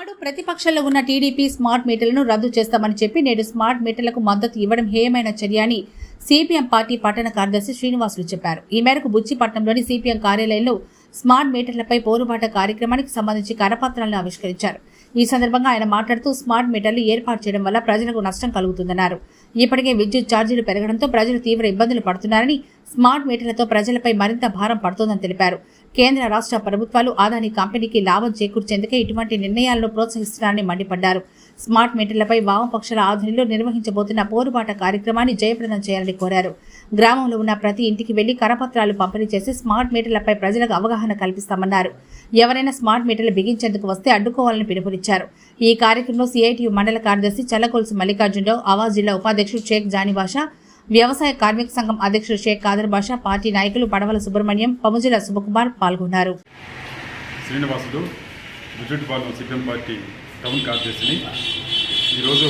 నాడు ప్రతిపక్షంలో ఉన్న టీడీపీ స్మార్ట్ మీటర్లను రద్దు చేస్తామని చెప్పి నేడు స్మార్ట్ మీటర్లకు మద్దతు ఇవ్వడం హేయమైన చర్య అని సిపిఎం పార్టీ పట్టణ కార్యదర్శి శ్రీనివాసులు చెప్పారు. ఈ మేరకు బుచ్చిపట్నంలోని సిపిఎం కార్యాలయంలో స్మార్ట్ మీటర్లపై పోరుబాట కార్యక్రమానికి సంబంధించి కరపత్రాలను ఆవిష్కరించారు. ఈ సందర్భంగా ఆయన మాట్లాడుతూ స్మార్ట్ మీటర్లు ఏర్పాటు చేయడం వల్ల ప్రజలకు నష్టం కలుగుతుందన్నారు. ఇప్పటికే విద్యుత్ ఛార్జీలు పెరగడంతో ప్రజలు తీవ్ర ఇబ్బందులు పడుతున్నారని స్మార్ట్ మీటర్లతో ప్రజలపై మరింత భారం పడుతోందని తెలిపారు. కేంద్ర రాష్ట్ర ప్రభుత్వాలు ఆదాని కంపెనీకి లాభం చేకూర్చేందుకే ఇటువంటి నిర్ణయాలను ప్రోత్సహిస్తున్నారని మండిపడ్డారు. స్మార్ట్ మీటర్లపై వామపక్షాల ఆధ్వర్యంలో నిర్వహించబోతున్న పోరుబాట కార్యక్రమాన్ని జయప్రదం చేయాలని కోరారు. గ్రామంలో ఉన్న ప్రతి ఇంటికి వెళ్ళి కరపత్రాలు పంపిణీ చేసి స్మార్ట్ మీటర్లపై ప్రజలకు అవగాహన కల్పిస్తామన్నారు. ఎవరైనా స్మార్ట్ మీటర్లు బిగించేందుకు వస్తే అడ్డుకోవాలని పిలుపునిచ్చారు. ఈ కార్యక్రమంలో సిఐటియు మండల కార్యదర్శి చల్లకొలుసు మల్లికార్జునరావు ఆవాజ్ జిల్లా ఉపాధ్యక్షుడు షేక్ జానీ వ్యవసాయ కార్మిక సంఘం అధ్యక్షుడు షేక్ కాదర్ బాషా పార్టీ నాయకులు పడవల సుబ్రహ్మణ్యం పముజిల శుభకుమార్ పాల్గొన్నారు. Srinivasulu Bujjutipalem CPM party town కార్యదర్శిని. ఈరోజు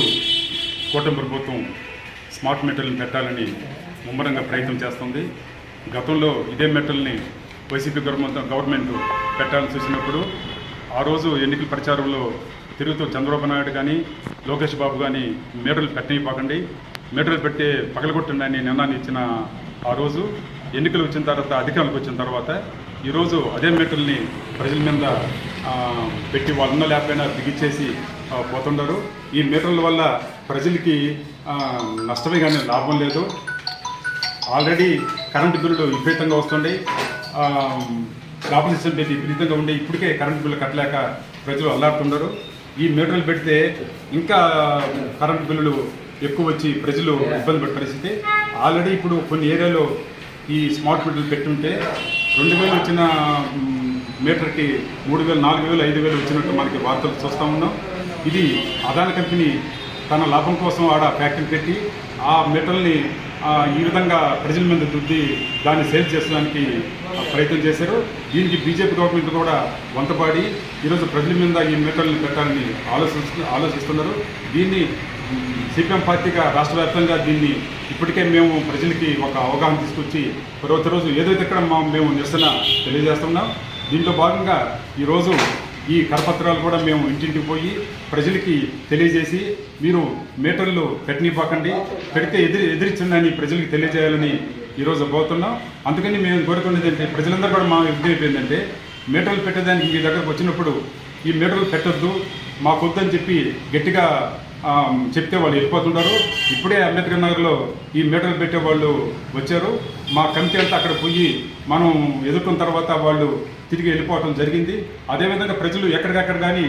కూటమి ప్రభుత్వం స్మార్ట్ మీటర్లను పెట్టాలని ముమ్మరంగా ప్రయత్నం చేస్తుంది. గతంలో ఇదే మెటల్ని వైసీపీ గవర్నమెంట్ గవర్నమెంట్ పెట్టాలని చూసినప్పుడు ఆ రోజు ఎన్నికల ప్రచారంలో తిరుగుతూ చంద్రబాబు నాయుడు కానీ లోకేష్ బాబు కానీ మీటర్లు పెట్టనివ్వకండి. మీటర్లు పెట్టి పగలగొట్టిందని అని నిర్ణయాన్ని ఇచ్చిన ఆ రోజు ఎన్నికలు వచ్చిన తర్వాత అధికారులకు వచ్చిన తర్వాత ఈరోజు అదే మీటర్ని ప్రజల మీద పెట్టి వాళ్ళన్న లేకపోయినా బిగించేసి పోతుండరు. ఈ మీటర్ల వల్ల ప్రజలకి నష్టమే కానీ లాభం లేదు. ఆల్రెడీ కరెంటు బిల్లులు విపరీతంగా వస్తుండే లాభం పెట్టి విపరీతంగా ఉండే. ఇప్పటికే కరెంటు బిల్లు కట్టలేక ప్రజలు అల్లాడుతుండరు. ఈ మీటర్లు పెడితే ఇంకా కరెంటు బిల్లులు ఎక్కువ వచ్చి ప్రజలు ఇబ్బంది పడే పరిస్థితి. ఆల్రెడీ ఇప్పుడు కొన్ని ఏరియాలో ఈ స్మార్ట్ మీటర్లు పెట్టుంటే రెండు వేలు వచ్చిన మీటర్కి మూడు వేలు నాలుగు వేలు ఐదు వేలు వచ్చినట్టు మనకి వార్తలు చూస్తూ ఉన్నాం. ఇది అదాని కంపెనీ తన లాభం కోసం ఆడ ఫ్యాక్టరీ పెట్టి ఆ మెటల్ని ఆ, ఈ విధంగా ప్రజల మీద దుద్ది దాన్ని సేల్ చేసడానికి ప్రయత్నం చేశారు. దీనికి బీజేపీ గవర్నమెంట్ కూడా వంతపాడి. ఈరోజు ప్రజల మీద ఈ మెటల్ని పెట్టాలని ఆలోచిస్తు ఆలోచిస్తున్నారు. దీన్ని సిపిఎం పార్టీగా రాష్ట్ర వ్యాప్తంగా దీన్ని ఇప్పటికే మేము ప్రజలకి ఒక అవగాహన తీసుకొచ్చి ప్రతిరోజు ఏదైతే ఇక్కడ మా మేము నిరసన తెలియజేస్తున్నాం. దీంట్లో భాగంగా ఈరోజు ఈ కరపత్రాలు కూడా మేము ఇంటింటికి పోయి ప్రజలకి తెలియజేసి మీరు మీటర్లు పెట్టనివ్వకండి పెడితే ఎదిరి ఎదిరించండి ప్రజలకి తెలియజేయాలని ఈరోజు పోతున్నాం అందుకని మేము కోరుకునేది ఏంటంటే ప్రజలందరూ కూడా మా యుద్ధం అయిపోయిందంటే మీటర్లు పెట్టేదానికి మీ దగ్గరకు వచ్చినప్పుడు ఈ మీటర్లు పెట్టొద్దు మాకొద్దని చెప్పి గట్టిగా చెప్తే వాళ్ళు వెళ్ళిపోతుంటారు. ఇప్పుడే అంబేద్కర్ నగర్లో ఈ మీటర్లు పెట్టే వాళ్ళు వచ్చారు. మా కమిటీ అంతా అక్కడ పోయి మనం ఎదుర్కొన్న తర్వాత వాళ్ళు తిరిగి వెళ్ళిపోవటం జరిగింది. అదేవిధంగా ప్రజలు ఎక్కడికక్కడ కానీ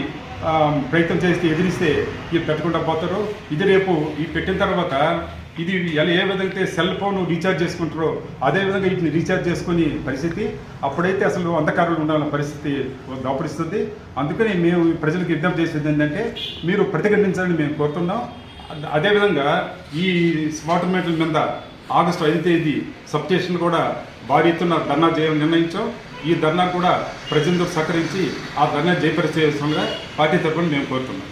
ప్రయత్నం చేస్తే ఎదిరిస్తే ఇది పెట్టకుండా పోతారు. ఇది రేపు ఈ పెట్టిన తర్వాత ఇది ఎలా ఏ విధంగా అయితే సెల్ ఫోన్ రీఛార్జ్ చేసుకుంటారో అదే విధంగా వీటిని రీఛార్జ్ చేసుకునే పరిస్థితి అప్పుడైతే అసలు అంధకారులు ఉండాలన్న పరిస్థితి దాపరిస్తుంది అందుకని మేము ప్రజలకు విజ్ఞప్తి చేసేది ఏంటంటే మీరు ప్రతిఘటించాలని మేము కోరుతున్నాం. అదేవిధంగా ఈ స్మార్ట్ మీటర్ల మీద ఆగస్టు ఐదు తేదీ సబ్ స్టేషన్ కూడా భారీ ఎత్తున ధర్నా చేయాలని నిర్ణయించాం. ఈ ధర్నా కూడా ప్రజలందరూ సహకరించి ఆ ధర్నా జయపరిచేస్తుండగా పార్టీ తరఫున మేము కోరుతున్నాం.